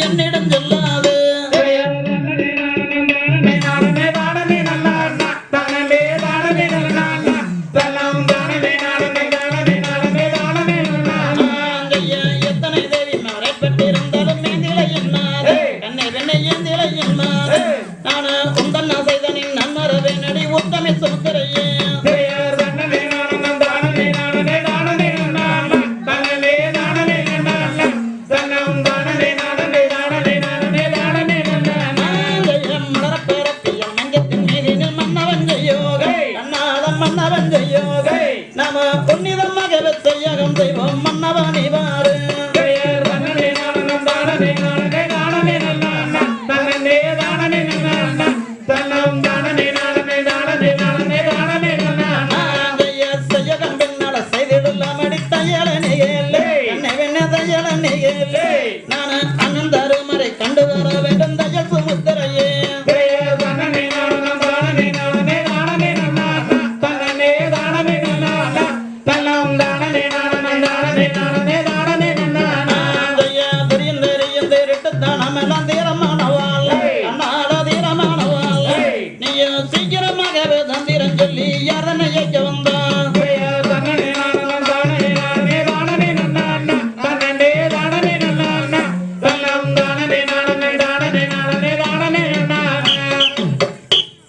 என்னிடம் சொல்லாது நானும் செய்யோகை நம புன்னிதம் மகவத்தை யகம் செய்வோம் மன்னவாணி வாரு நீ சீக்கிரமாகவே தந்திரம் சொல்லி யாரனை